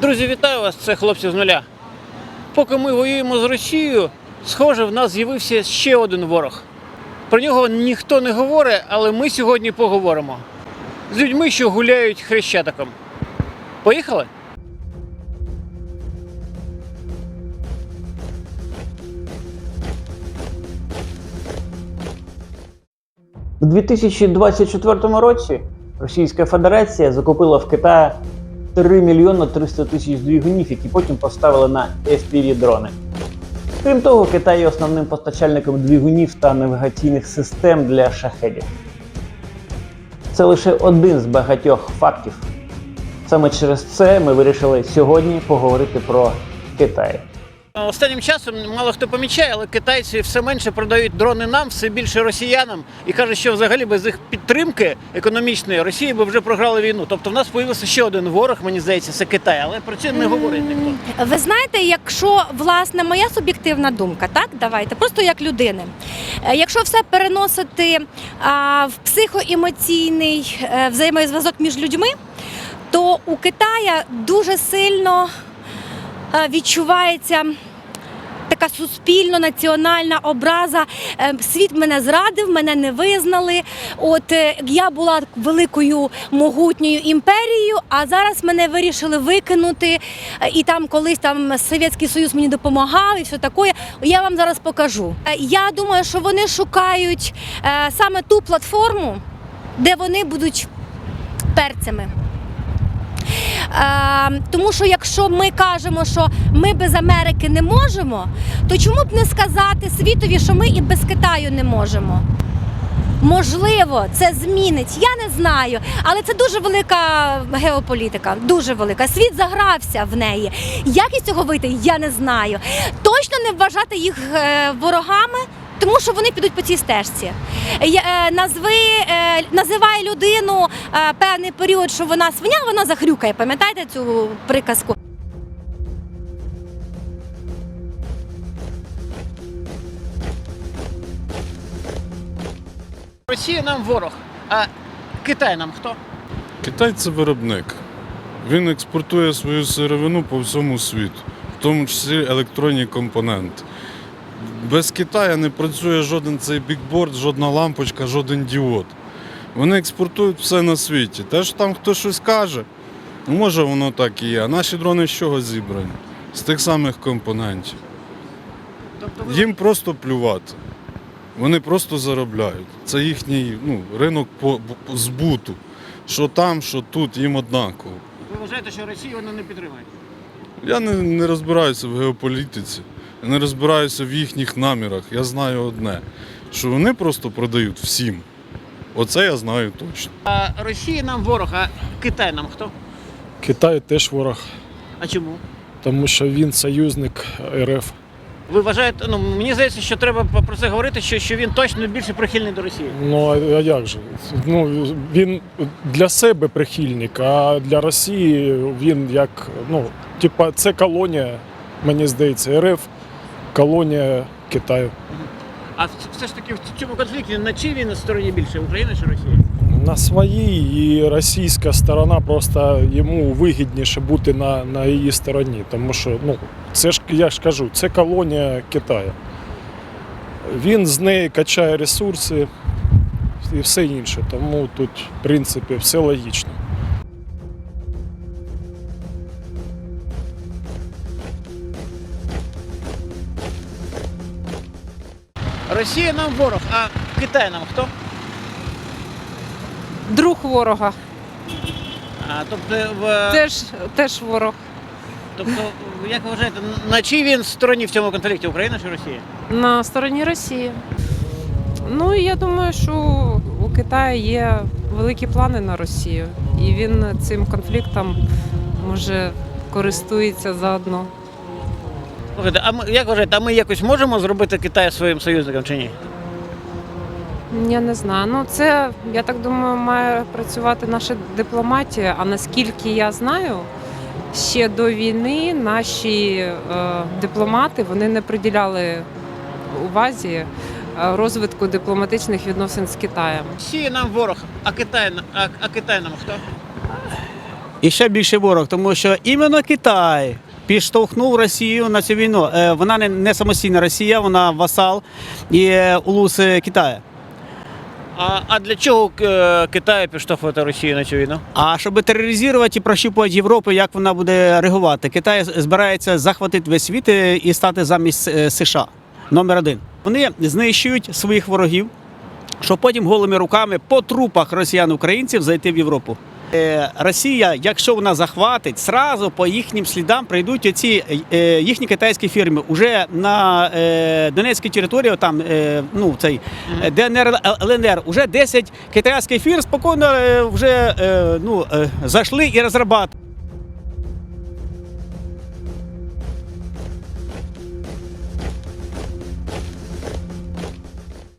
Друзі, вітаю вас! Це хлопці з нуля. Поки ми воюємо з Росією, схоже, в нас з'явився ще один ворог. Про нього ніхто не говорить, але ми сьогодні поговоримо з людьми, що гуляють хрещатиком. Поїхали? У 2024 році Російська Федерація закупила в Китаї 3 мільйони 300 тисяч двигунів, які потім поставили на fpv дрони. Крім того, Китай є основним постачальником двигунів та навігаційних систем для шахедів. Це лише один з багатьох фактів. Саме через це ми вирішили сьогодні поговорити про Китай. Останнім часом мало хто помічає, але китайці все менше продають дрони нам, все більше росіянам, і кажуть, що взагалі без їх підтримки економічної Росії би вже програли війну. Тобто в нас з'явився ще один ворог, мені здається, це Китай, але про це не говорить ніхто. Ви знаєте, якщо власне моя суб'єктивна думка, так давайте, просто як людини. Е, Якщо все переносити а, в психоемоційний е, взаємозв'язок між людьми, то у Китая дуже сильно е, відчувається. Така суспільно-національна образа. Е, Світ мене зрадив, мене не визнали. От е, я була великою могутньою імперією, а зараз мене вирішили викинути. Е, І там колись там Совєтський Союз мені допомагав і все таке. Я вам зараз покажу. Е, Я думаю, що вони шукають саме ту платформу, де вони будуть перцями. Е, тому що якщо ми кажемо, що ми без Америки не можемо, то чому б не сказати світові, що ми і без Китаю не можемо? Можливо, це змінить. Я не знаю, але це дуже велика геополітика. Дуже велика. Світ загрався в неї. Як із цього вийти, я не знаю. Точно не вважати їх е, ворогами. Тому що вони підуть по цій стежці. Е, назви, е, називай людину е, певний період, що вона свиня, вона захрюкає. Пам'ятаєте цю приказку? Росія нам ворог, а Китай нам хто? Китай це виробник. Він експортує свою сировину по всьому світу, в тому числі електронні компоненти. Без Китаю не працює жоден цей бікборд, жодна лампочка, жоден діод. Вони експортують все на світі. Те, що там хтось щось каже, ну, може воно так і є. А наші дрони з чого зібрані? З тих самих компонентів. Тобто Їм просто плювати. Вони просто заробляють. Це їхній ну, ринок по, по- збуту. Що там, що тут, їм однаково. ви вважаєте, що Росію вони не підтримують? Я не, не розбираюся в геополітиці, не розбираюся в їхніх намірах. Я знаю одне, що вони просто продають всім. Оце я знаю точно. А Росія нам ворог, а Китай нам хто? Китай теж ворог, А чому? тому що він союзник РФ. Ви вважаєте, ну мені здається, що треба про це говорити, що, що він точно більше прихильний до Росії. Ну а а як же? Ну він для себе прихильник, а для Росії він як ну, типа, це колонія, мені здається, РФ, колонія Китаю. А все ж таки в цьому конфлікті на чий він на стороні більше Україна чи Росія? На своїй і російська сторона просто йому вигідніше бути на, на її стороні, тому що ну, це ж я ж кажу, це колонія Китаю. Він з неї качає ресурси і все інше. Тому тут, в принципі, все логічно. Росія нам ворог, а Китай нам хто? Друг ворога. А, тобто, в, Теж, теж ворог. тобто, як ви вважаєте, на чий він стороні в цьому конфлікті Україна чи Росія? На стороні Росії. Ну я думаю, що у Китаю є великі плани на Росію. І він цим конфліктом може користується заодно. Слухайте, а ми, як вважаєте, а ми якось можемо зробити Китай своїм союзником чи ні? Я не знаю. Ну це, я так думаю, має працювати наша дипломатія. А наскільки я знаю, ще до війни наші е, дипломати вони не приділяли увазі е, розвитку дипломатичних відносин з Китаєм. Росія нам ворог, а Китай, на- а, а Китай нам хто? і ще більше ворог, тому що іменно Китай підштовхнув Росію на цю війну. Е, Вона не, самостійна Росія, вона васал і е, улус е, Китаю. А, а для чого Китай підштовхувати Росію на цю війну? А щоб тероризувати і прощупувати Європу, як вона буде реагувати, Китай збирається захватити весь світ і стати замість США. Номер один. Вони знищують своїх ворогів, щоб потім голими руками по трупах росіян-українців зайти в Європу. Е, Росія, якщо вона захватить, сразу по їхнім слідам прийдуть оці е, їхні китайські фірми. Уже на е, Донецькій території, там ну цей ДНР ЛНР, уже 10 китайських фірм спокійно вже ну, зайшли і розробляють.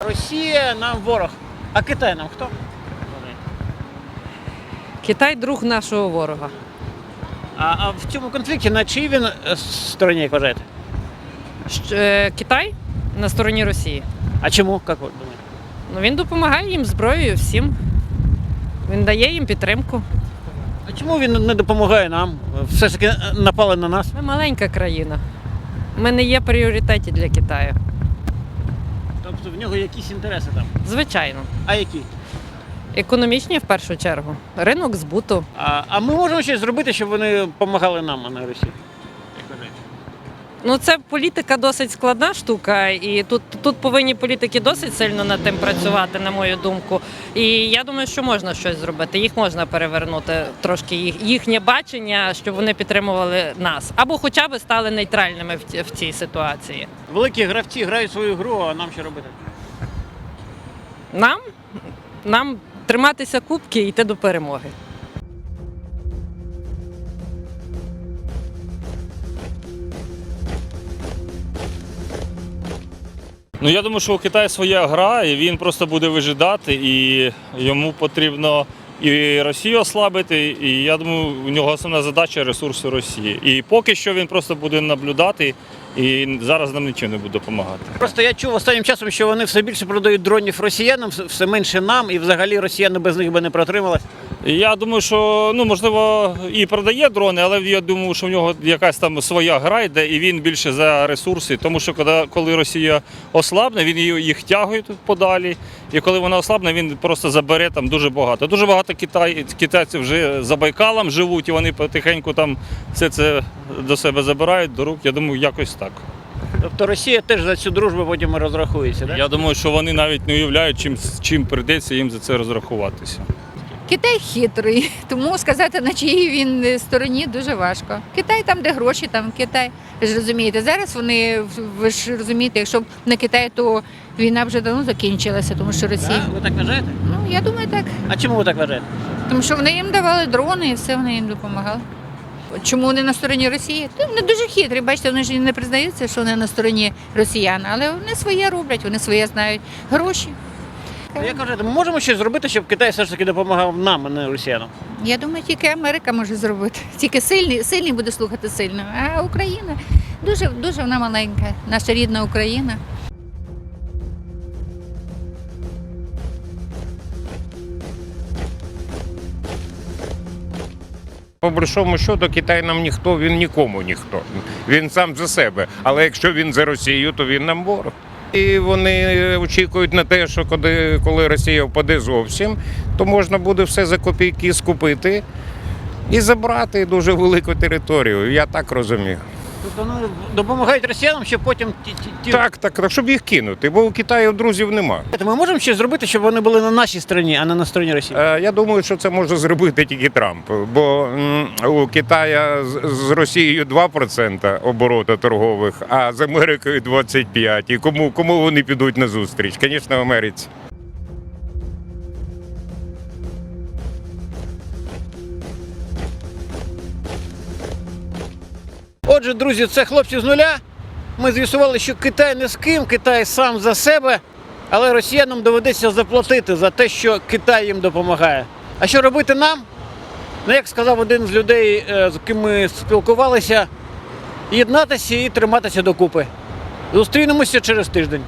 Росія нам ворог. А Китай нам хто? Китай друг нашого ворога. А, а в цьому конфлікті на чиїй він е, стороні, як вважаєте? Щ- е, Китай на стороні Росії. А чому? Як ви думаєте? Ну він допомагає їм зброєю всім. Він дає їм підтримку. А чому він не допомагає нам? Все ж таки е, напали на нас. Ми маленька країна. Ми не є в пріоритеті для Китаю. Тобто в нього якісь інтереси там. Звичайно. А які? Економічні в першу чергу. Ринок збуту. А, а ми можемо щось зробити, щоб вони допомагали нам, а не Росії? Ну, це політика досить складна штука, і тут, тут повинні політики досить сильно над тим працювати, на мою думку. І я думаю, що можна щось зробити. Їх можна перевернути трошки їх, їхнє бачення, щоб вони підтримували нас, або хоча б стали нейтральними в, в цій ситуації. Великі гравці грають свою гру, а нам що робити? Нам, нам триматися кубки і йти до перемоги. Ну я думаю, що у Китаю своя гра, і він просто буде вижидати, і йому потрібно і Росію ослабити. І я думаю, у нього основна задача ресурси Росії. І поки що він просто буде наблюдати, і зараз нам нічого не буде допомагати. Просто я чув останнім часом, що вони все більше продають дронів росіянам, все- менше нам, і взагалі росіяни без них би не протрималися. Я думаю, що ну можливо і продає дрони, але я думаю, що в нього якась там своя гра йде, і він більше за ресурси. Тому що коли, коли Росія ослабне, він їх тягує тут подалі. І коли вона ослабне, він просто забере там дуже багато. Дуже багато китай, китайців вже за Байкалом живуть, і вони потихеньку там все це до себе забирають до рук. Я думаю, якось так. Тобто Росія теж за цю дружбу потім розрахується, так? Я думаю, що вони навіть не уявляють, чим, чим прийдеться їм за це розрахуватися. Китай хитрий, тому сказати, на чиїй він стороні дуже важко. Китай там, де гроші, там Китай. Ви ж розумієте, зараз вони, ви ж розумієте, якщо б не Китай, то війна вже давно закінчилася, тому що Росія. Ви так вважаєте? Ну, я думаю, так. А чому ви так вважаєте? Тому що вони їм давали дрони і все вони їм допомагали. Чому вони на стороні Росії? Та Вони дуже хитрі. Бачите, вони ж не признаються, що вони на стороні росіян, але вони своє роблять, вони своє знають. Гроші. Ну, Як вважаєте, ми можемо щось зробити, щоб Китай все ж таки допомагав нам, а не росіянам? Я думаю, тільки Америка може зробити. Тільки сильний, сильний буде слухати сильного. А Україна дуже, дуже вона маленька, наша рідна Україна. По большому счету, Китай нам ніхто, він нікому ніхто. Він сам за себе. Але якщо він за Росію, то він нам ворог. І вони очікують на те, що коли, коли Росія впаде зовсім, то можна буде все за копійки скупити і забрати дуже велику територію. Я так розумію. Тобто вони допомагають росіянам, щоб потім ті, ті, ті... Так, так, так, щоб їх кинути, бо у Китаю друзів нема. Ми можемо щось зробити, щоб вони були на нашій стороні, а не на стороні Росії? Е, Я думаю, що це може зробити тільки Трамп, бо м, у Китая з- з Росією 2% обороту торгових, а з Америкою 25%. І кому, кому вони підуть на зустріч? Звісно, Америці. Отже, друзі, це хлопці з нуля. Ми з'ясували, що Китай не з ким, Китай сам за себе, але росіянам доведеться заплатити за те, що Китай їм допомагає. А що робити нам? Ну, як сказав один з людей, е, з ким ми спілкувалися, єднатися і триматися докупи. Зустрінемося через тиждень.